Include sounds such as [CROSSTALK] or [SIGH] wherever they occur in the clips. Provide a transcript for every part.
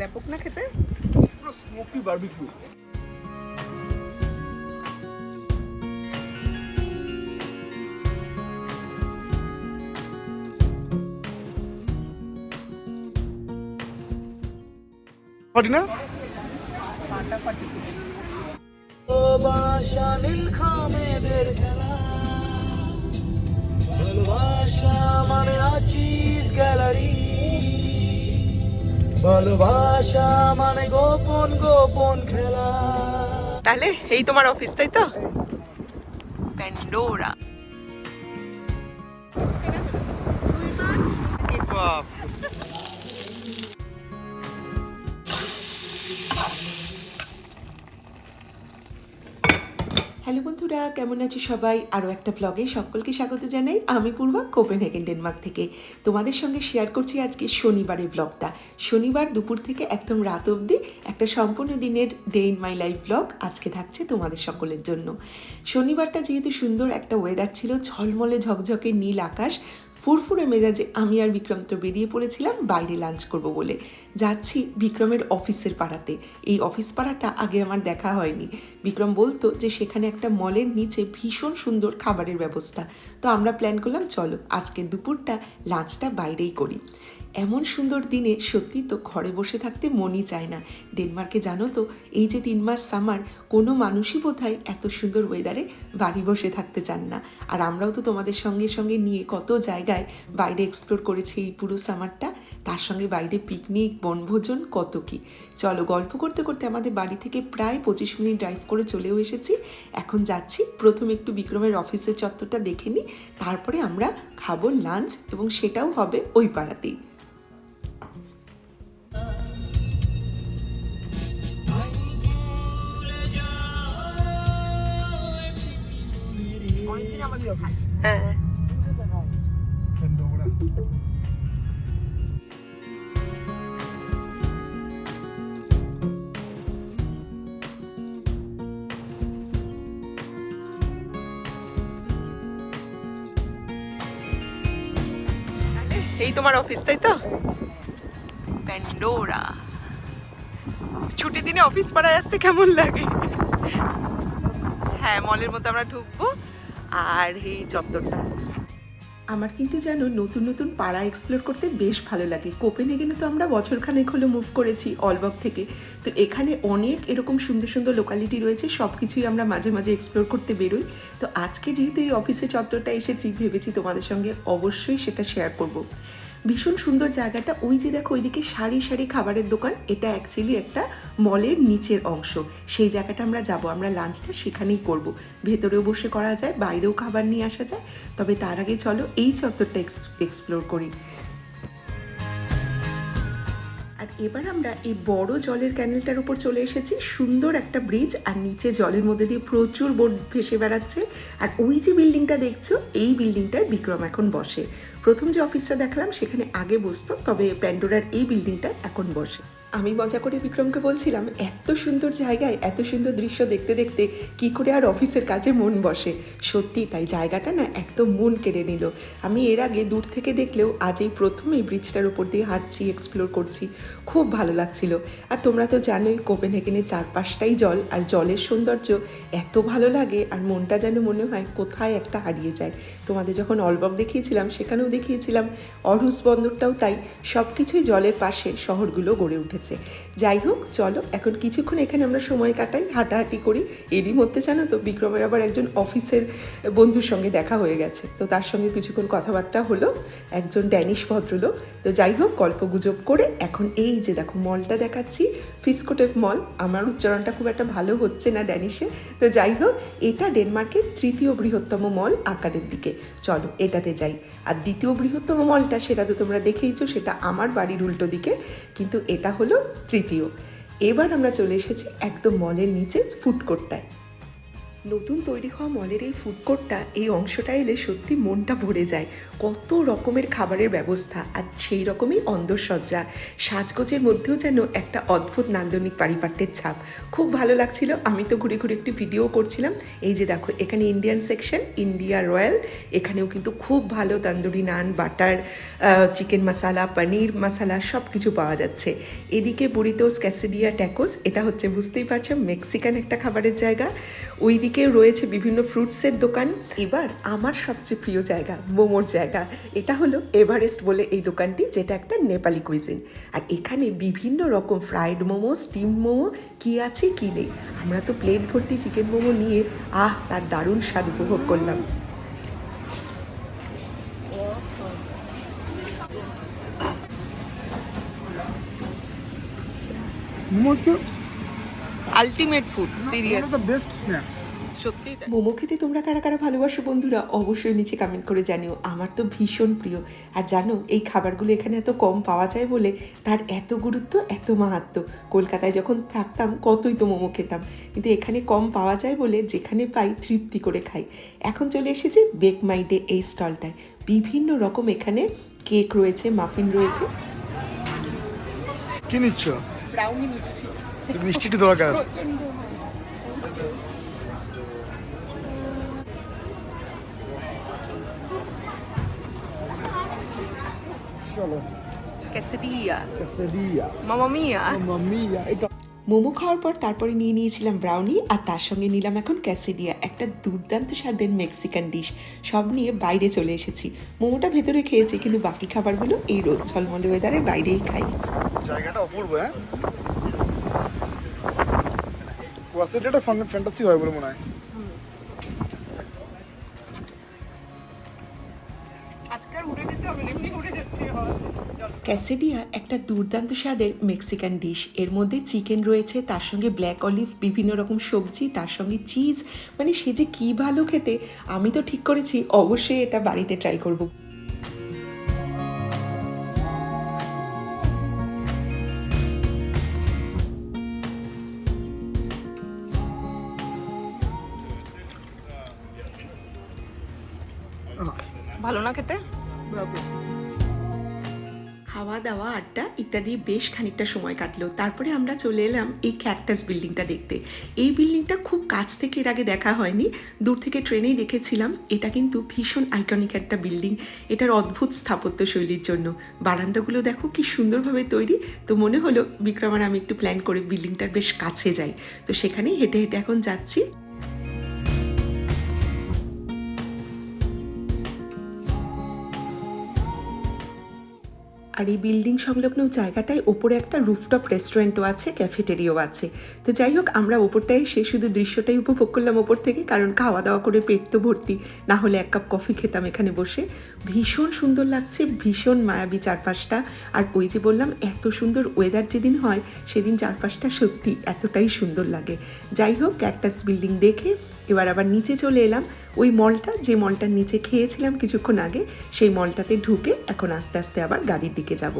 ব্যাপক না খেতে? স্মোকি বারবিকিউ না? ভালোবাসা মানে আছিস গ্যালারি। ভালোবাসা মানে গোপন গোপন খেলা। তাহলে এই তোমার অফিস তাই তো? প্যান্ডোরা বন্ধুরা, কেমন আছো সবাই? আরও একটা ব্লগে সকলকে স্বাগত জানাই। আমি পূর্বা কোপেনহেগেন ডেনমার্ক থেকে। তোমাদের সঙ্গে শেয়ার করছি আজকে শনিবারের ভ্লগটা শনিবার দুপুর থেকে একদম রাত অবধি একটা সম্পূর্ণ দিনের day in my life vlog আজকে থাকছে তোমাদের সকলের জন্য। শনিবারটা যেহেতু সুন্দর একটা ওয়েদার ছিল, ঝলমলে ঝকঝকে নীল আকাশ ফুরফুরে মেজাজে আমি আর বিক্রম তো বেরিয়ে পড়েছিলাম বাইরে লাঞ্চ করব বলে। যাচ্ছি বিক্রমের অফিসের পাড়াতে। এই অফিস পাড়াটা আগে আমার দেখা হয়নি। বিক্রম বলতো যে সেখানে একটা মলের নিচে ভীষণ সুন্দর খাবারের ব্যবস্থা। তো আমরা প্ল্যান করলাম, চলো আজকে দুপুরটা লাঞ্চটা বাইরেই করি। এমন সুন্দর দিনে সত্যি তো ঘরে বসে থাকতে মনই চায় না। ডেনমার্কে জানো তো, এই যে তিন মাস সামার, কোনো মানুষই বোধহয় এত সুন্দর ওয়েদারে বাড়ি বসে থাকতে চান না। আর আমরাও তো তোমাদের সঙ্গে সঙ্গে নিয়ে কত জায়গায় বাইরে এক্সপ্লোর করেছি এই পুরো সামারটা, তার সঙ্গে বাইরে পিকনিক বনভোজন কত কি। চলো গল্প করতে করতে আমাদের বাড়ি থেকে প্রায় পঁচিশ মিনিট ড্রাইভ করে চলেও এসেছি। এখন যাচ্ছি, প্রথম একটু বিক্রমের অফিসের চত্বরটা দেখে নিই তারপরে আমরা খাব লাঞ্চ এবং সেটাও হবে ওই পাড়াতেই। এই তোমার অফিস তাই তো? প্যান্ডোরা ছুটির দিনে অফিস পাড়ায় আসতে কেমন লাগে? হ্যাঁ মলের মধ্যে আমরা ঢুকবো। আর এই চত্বরটা। আমার কিন্তু যেন নতুন নতুন পাড়া এক্সপ্লোর করতে বেশ ভালো লাগে। কোপেনহেগেনে তো আমরা বছরখানেক হলো মুভ করেছি অলবক থেকে। তো এখানে অনেক এরকম সুন্দর সুন্দর লোকালিটি রয়েছে সব কিছুই আমরা মাঝে মাঝে এক্সপ্লোর করতে বেরোই। তো আজকে যেহেতু এই অফিসে চত্বরটা এসেছি, ভেবেছি তোমাদের সঙ্গে অবশ্যই সেটা শেয়ার করব। ভীষণ সুন্দর জায়গাটা। ওই যে দেখো, ওইদিকে সারি সারি খাবারের দোকান, এটা অ্যাকচুয়ালি একটা মলের নিচের অংশ। সেই জায়গাটা আমরা যাব, আমরা লাঞ্চটা সেখানেই করব। ভেতরেও বসে করা যায়, বাইরেও খাবার নিয়ে আসা যায়। তবে তার আগে চলো, এই চত্বরটা এক্সপ্লোর করি। এবার আমরা এই বড় জলের ক্যানেলটার উপর চলে এসেছি। সুন্দর একটা ব্রিজ আর নিচে জলের মধ্যে দিয়ে প্রচুর বোট ভেসে বেড়াচ্ছে। আর ওই যে বিল্ডিংটা দেখছ, এই বিল্ডিংটায় বিক্রম এখন বসে। প্রথম যে অফিসটা দেখলাম, সেখানে আগে বসতো, তবে প্যান্ডোরার এই বিল্ডিংটায় এখন বসে। আমি মজা করে বিক্রমকে বলছিলাম, এত সুন্দর জায়গায়, এত সুন্দর দৃশ্য দেখতে দেখতে কি করে আর অফিসের কাজে মন বসে? সত্যি তাই জায়গাটা না একদম মন কেড়ে নিল। আমি এর আগে দূর থেকে দেখলেও আজ এই প্রথম এই ব্রিজটার উপর দিয়ে হাঁটছি এক্সপ্লোর করছি। খুব ভালো লাগছিল। আর তোমরা তো জানোই কোপেনহেগেনের চারপাশটাই জল আর জলের সৌন্দর্য এত ভালো লাগে আর মনটা যেন মনে হয় কোথায় একটা হারিয়ে যায়। তোমাদের যখন অলবক দেখিয়েছিলাম, সেখানেও দেখিয়েছিলাম। অরহুস বন্দরটাও তাই। সব কিছুই জলের পাশে শহরগুলো গড়ে উঠেছে। যাই হোক, চলো, এখন কিছুক্ষণ এখানে আমরা সময় কাটাই, হাঁটাহাঁটি করি। এরই মধ্যে জানো তো, বিক্রমের আবার একজন অফিসের বন্ধুর সঙ্গে দেখা হয়ে গেছে। তো তার সঙ্গে কিছুক্ষণ কথাবার্তা হলো, একজন ড্যানিশ ভদ্রলোক। তো যাই হোক গল্প গুজব করে এখন এই যে দেখো মলটা দেখাচ্ছি। ফিসকোটেপ মল আমার উচ্চারণটা খুব একটা ভালো হচ্ছে না ড্যানিশে তো যাই হোক, এটা ডেনমার্কের তৃতীয় বৃহত্তম মল আকারের দিকে। চলো, এটাতে যাই। আর দ্বিতীয় বৃহত্তম মলটা সেটা তো তোমরা দেখেইছো, সেটা আমার বাড়ির উল্টো দিকে, কিন্তু এটা হলো তৃতীয়। এবার আমরা চলে এসেছি একদম মলের নিচে ফুড কোর্টটায় নতুন তৈরি হওয়া মলের এই ফুড কোর্টটা এই অংশটা এলে সত্যি মনটা ভরে যায়। কত রকমের খাবারের ব্যবস্থা আর সেই রকমই অন্দরসজ্জা সাজগোজের মধ্যেও যেন একটা অদ্ভুত নান্দনিক পারিপাট্যের ছাপ। খুব ভালো লাগছিল। আমি তো ঘুরে ঘুরে একটি ভিডিও করছিলাম। এই যে দেখো, এখানে ইন্ডিয়ান সেকশন ইন্ডিয়া রয়্যাল এখানেও কিন্তু খুব ভালো তন্দুরি নান, বাটার চিকেন মশালা পনির মশালা সব কিছু পাওয়া যাচ্ছে। এদিকে বুরিতোস ক্যাসিডিয়া ট্যাকোস এটা হচ্ছে বুঝতেই পারছ মেক্সিকান একটা খাবারের জায়গা। ওইদিকেও রয়েছে বিভিন্ন ফ্রুটসের দোকান। এবার আমার সবচেয়ে প্রিয় জায়গা মোমোর জায়গা। এটা হলো এভারেস্ট বলে এই দোকানটি যেটা একটা নেপালি কুইজিন আর এখানে বিভিন্ন রকম ফ্রাইড মোমো স্টিম মোমো কি আছে কি নেই। আমরা তো প্লেট ভর্তি চিকেন মোমো নিয়ে আহ তার দারুণ স্বাদ উপভোগ করলাম। Momo ultimate food serious the best snacks সত্যি মোমো খেতে তোমরা কারা কারা ভালোবাসো বন্ধুরা অবশ্যই নিচে কমেন্ট করে জানিও। আমার তো ভীষণ প্রিয়। আর জানো এই খাবারগুলো এখানে এত কম পাওয়া যায় বলে তার এত গুরুত্ব এত মাহাত্ম কলকাতায় যখন থাকতাম কতই তো মোমো খেতাম। কিন্তু এখানে কম পাওয়া যায় বলে যেখানে পাই তৃপ্তি করে খাই। এখন চলে এসেছি বেক মাই ডে এই স্টলটায় বিভিন্ন রকম এখানে কেক রয়েছে মাফিন রয়েছে। কি নিচ্ছ? ব্রাউনি নিচ্ছি। মিষ্টি একটু দরকার চলো ক্যাসেডিয়া quesadilla. মামা মিয়া mamma mia এটা মোমো খাওয়ার পর তারপরে নিয়ে নিয়েছিলাম ব্রাউনি আর তার সঙ্গে নিলাম এখন ক্যাসেডিয়া একটা দুর্দান্ত স্বাদের মেক্সিকান ডিশ সব নিয়ে বাইরে চলে এসেছি। মোমোটা ভেতরে খেয়েছি কিন্তু বাকি খাবারগুলো এই রোদ ঝলমলে ওয়েদারে বাইরেই খাই। জায়গাটা অপূর্ব হ্যাঁ? কোয়াসিটিটা ফ্যান্টাসি হয় বলে মনে হয়। ক্যাসেডিয়া একটা দুর্দান্ত স্বাদের মেক্সিকান ডিশ। এর মধ্যে চিকেন রয়েছে তার সঙ্গে ব্ল্যাক অলিভ বিভিন্ন রকম সবজি তার সঙ্গে চিজ। মানে সে যে কী ভালো খেতে আমি তো ঠিক করেছি অবশ্যই এটা বাড়িতে ট্রাই করব। ভালো না খেতে? খাওয়া দাওয়া আড্ডা ইত্যাদি বেশ খানিকটা সময় কাটলো। তারপরে আমরা চলে এলাম এই ক্যাকটাস বিল্ডিংটা দেখতে। এই বিল্ডিংটা খুব কাছ থেকে এর আগে দেখা হয়নি। দূর থেকে ট্রেনেই দেখেছিলাম। এটা কিন্তু ভীষণ আইকনিক একটা বিল্ডিং এটার অদ্ভুত স্থাপত্য শৈলীর জন্য। বারান্দাগুলো দেখো কি সুন্দরভাবে তৈরি। তো মনে হলো, বিক্রম আর আমি একটু প্ল্যান করে বিল্ডিংটার বেশ কাছে যাই। তো সেখানেই হেঁটে হেঁটে এখন যাচ্ছি। আর এই বিল্ডিং সংলগ্ন জায়গাটায় ওপরে একটা রুফটপ রেস্টুরেন্টও আছে, ক্যাফেটেরিয়াও আছে। তো যাই হোক, আমরা ওপরটায় সে শুধু দৃশ্যটাই উপভোগ করলাম ওপর থেকে, কারণ খাওয়া দাওয়া করে পেট তো ভর্তি। না হলে এক কাপ কফি খেতাম এখানে বসে। ভীষণ সুন্দর লাগছে, ভীষণ মায়াবী চারপাশটা। আর ওই যে বললাম, এত সুন্দর ওয়েদার যেদিন হয়, সেদিন চারপাশটা সত্যি এতটাই সুন্দর লাগে। যাই হোক ক্যাকটাস বিল্ডিং দেখে এবার আবার নিচে চলে এলাম। ওই মলটা যে মলটার নিচে খেয়েছিলাম কিছুক্ষণ আগে সেই মলটাতে ঢুকে এখন আস্তে আস্তে আবার গাড়ির দিকে যাব।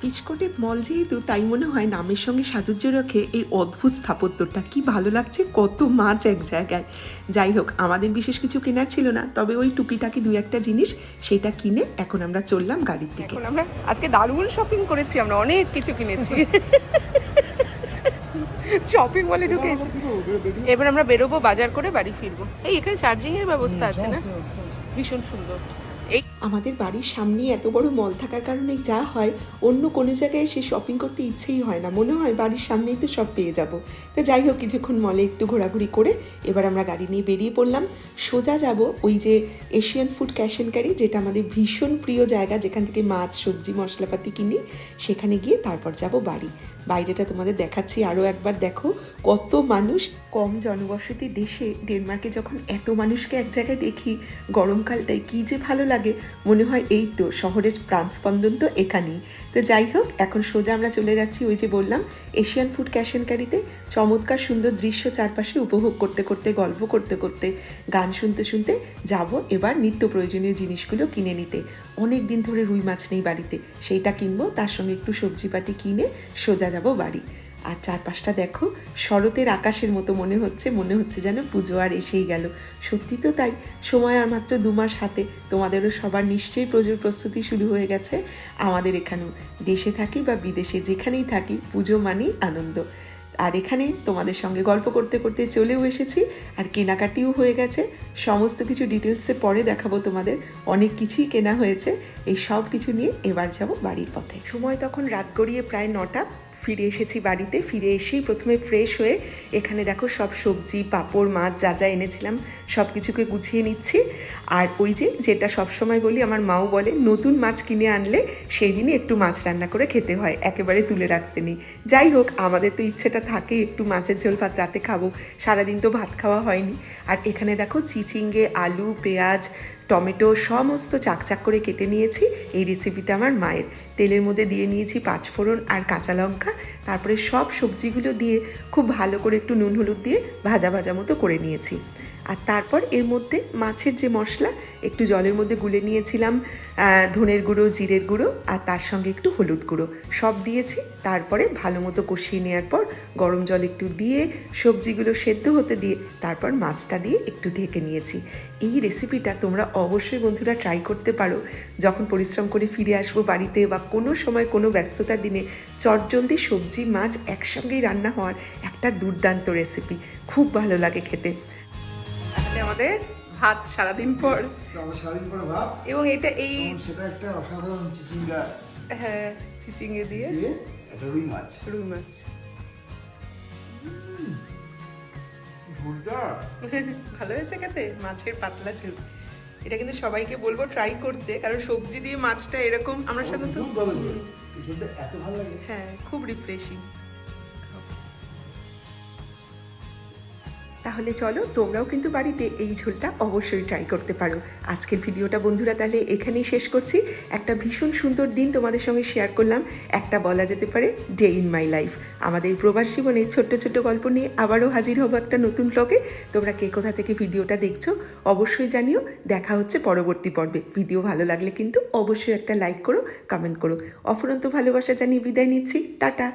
পিচকোটে মল যেহেতু তাই মনে হয় নামের সঙ্গে সাজুজ্য রেখে এই অদ্ভুত স্থাপত্যটা কি ভালো লাগছে কত মাছ এক জায়গায়। যাই হোক আমাদের বিশেষ কিছু কেনার ছিল না তবে ওই টুকিটাকি দুই একটা জিনিস সেটা কিনে এখন আমরা চললাম গাড়ির দিকে। আমরা আজকে দারুণ শপিং করেছি আমরা অনেক কিছু কিনেছি। [LAUGHS] শপিং মলে ঢুকে এবার আমরা বেরোবো বাজার করে বাড়ি ফিরবো। এই এখানে চার্জিং এর ব্যবস্থা আছে না? ভীষণ সুন্দর। এই আমাদের বাড়ির সামনে এত বড় মল থাকার কারণে যা হয়, অন্য কোনো জায়গায় এসে শপিং করতে ইচ্ছেই হয় না। মনে হয় বাড়ির সামনেই তো সব পেয়ে যাব। তো যাই হোক, কিছুক্ষণ মলে একটু ঘোরাঘুরি করে এবার আমরা গাড়ি নিয়ে বেরিয়ে পড়লাম। সোজা যাব ওই যে Asian food cash and carry যেটা আমাদের ভীষণ প্রিয় জায়গা, যেখান থেকে মাছ, সবজি, মশলাপাতি কিনি, সেখানে গিয়ে তারপর যাব বাড়ি। বাইরেটা তোমাদের দেখাচ্ছি আরও একবার দেখো, কত মানুষ, কম জনবসতি দেশে ডেনমার্কে যখন এত মানুষকে এক জায়গায় দেখি, গরমকালটায় কী যে ভালো লাগে। মনে হয় এই তো, শহরের প্রাণস্পন্দন তো এখানেই। তো যাই হোক, এখন সোজা আমরা চলে যাচ্ছি ওই যে বললাম, এশিয়ান ফুড ক্যাশ অ্যান্ড ক্যারিতে চমৎকার সুন্দর দৃশ্য চারপাশে উপভোগ করতে করতে, গল্প করতে করতে, গান শুনতে শুনতে যাব এবার নিত্য প্রয়োজনীয় জিনিসগুলো কিনে নিতে। অনেক দিন ধরে রুই মাছ নেই বাড়িতে, সেইটা কিনবো, তার সঙ্গে একটু সবজিপাতি কিনে সোজা যাব বাড়ি। আর চারপাশটা দেখো, শরতের আকাশের মতো মনে হচ্ছে মনে হচ্ছে যেন পুজো আর এসেই গেল। সত্যি তো তাই, সময় আর মাত্র দু মাস হাতে, তোমাদেরও সবার নিশ্চয়ই পুজোর প্রস্তুতি শুরু হয়ে গেছে। আমাদের এখানেও দেশে থাকি বা বিদেশে যেখানেই থাকি, পুজো মানেই আনন্দ। আর এখানে তোমাদের সঙ্গে গল্প করতে করতে চলেও এসেছি, আর কেনাকাটিও হয়ে গেছে। সমস্ত কিছু ডিটেলসে পরে দেখাবো তোমাদের, অনেক কিছুই কেনা হয়েছে। এই সব কিছু নিয়ে এবার যাব বাড়ির পথে। সময় তখন রাত গড়িয়ে প্রায় নটা। ফিরে এসেছি বাড়িতে, ফিরে এসেই প্রথমে ফ্রেশ হয়ে এখানে দেখো সব সবজি, পাঁপড়, মাছ যা যা এনেছিলাম সব কিছুকে গুছিয়ে নিচ্ছি। আর ওই যে যেটা সবসময় বলি আমার মাও বলে, নতুন মাছ কিনে আনলে সেই দিনই একটু মাছ রান্না করে খেতে হয়, একেবারে তুলে রাখতে নেই। যাই হোক, আমাদের তো ইচ্ছেটা থাকে একটু মাছের ঝোল ভাত রাতে খাব, সারাদিন তো ভাত খাওয়া হয়নি। আর এখানে দেখো চিচিঙ্গে, আলু, পেঁয়াজ টমেটো সমস্ত চাকচাক করে কেটে নিয়েছি। এই রেসিপিটা আমার মায়ের। তেলের মধ্যে দিয়ে নিয়েছি পাঁচফোড়ন আর কাঁচা লঙ্কা। তারপরে সব সবজিগুলো দিয়ে খুব ভালো করে একটু নুন হলুদ দিয়ে ভাজা ভাজা মতো করে নিয়েছি। আর তারপর এর মধ্যে মাছের যে মশলা, একটু জলের মধ্যে গুলে নিয়েছিলাম ধনের গুঁড়ো, জিরের গুঁড়ো আর তার সঙ্গে একটু হলুদ গুঁড়ো। সব দিয়েছি, তারপরে ভালো মতো কষিয়ে নেওয়ার পর গরম জল একটু দিয়ে, সবজিগুলো সেদ্ধ হতে দিয়ে তারপর মাছটা দিয়ে একটু ঢেকে নিয়েছি। এই রেসিপিটা তোমরা অবশ্যই বন্ধুরা ট্রাই করতে পারো। যখন পরিশ্রম করে ফিরে আসব বাড়িতে বা কোনো সময় কোনো ব্যস্ততার দিনে, চটজলদি সবজি, মাছ একসঙ্গেই রান্না হওয়ার একটা দুর্দান্ত রেসিপি খুব ভালো লাগে খেতে। আমাদের ভাত সারাদিন পর। সারাদিন পরে ভাত। এবং এটা এই সেটা একটা অসাধারণ চিচিঙ্গা। হ্যাঁ চিচিঙ্গে দিয়ে। একটা রুই মাছ। রুই মাছ। [LAUGHS] ভালো হয়েছে খেতে মাছের পাতলা ঝোল। এটা কিন্তু সবাইকে বলব ট্রাই করতে কারণ সবজি দিয়ে মাছটা এরকম আমরা সাধারণত এত ভালো লাগে। হ্যাঁ খুব রিফ্রেশিং তাহলে চলো তোমরাও কিন্তু বাড়িতে এই ঝোলটা অবশ্যই ট্রাই করতে পারো। আজকের ভিডিওটা বন্ধুরা তাহলে এখানেই শেষ করছি। একটা ভীষণ সুন্দর দিন তোমাদের সঙ্গে শেয়ার করলাম। একটা বলা যেতে পারে ডে ইন মাই লাইফ আমাদের প্রবাস জীবনে ছোট্ট ছোট্ট গল্প নিয়ে আবারও হাজির হব একটা নতুন ব্লগে তোমরা কে কোথা থেকে ভিডিওটা দেখছ অবশ্যই জানিও। দেখা হচ্ছে পরবর্তী পর্বে। ভিডিও ভালো লাগলে কিন্তু অবশ্যই একটা লাইক করো কমেন্ট করো। অফুরন্ত ভালোবাসা জানিয়ে বিদায় নিচ্ছি। টাটা!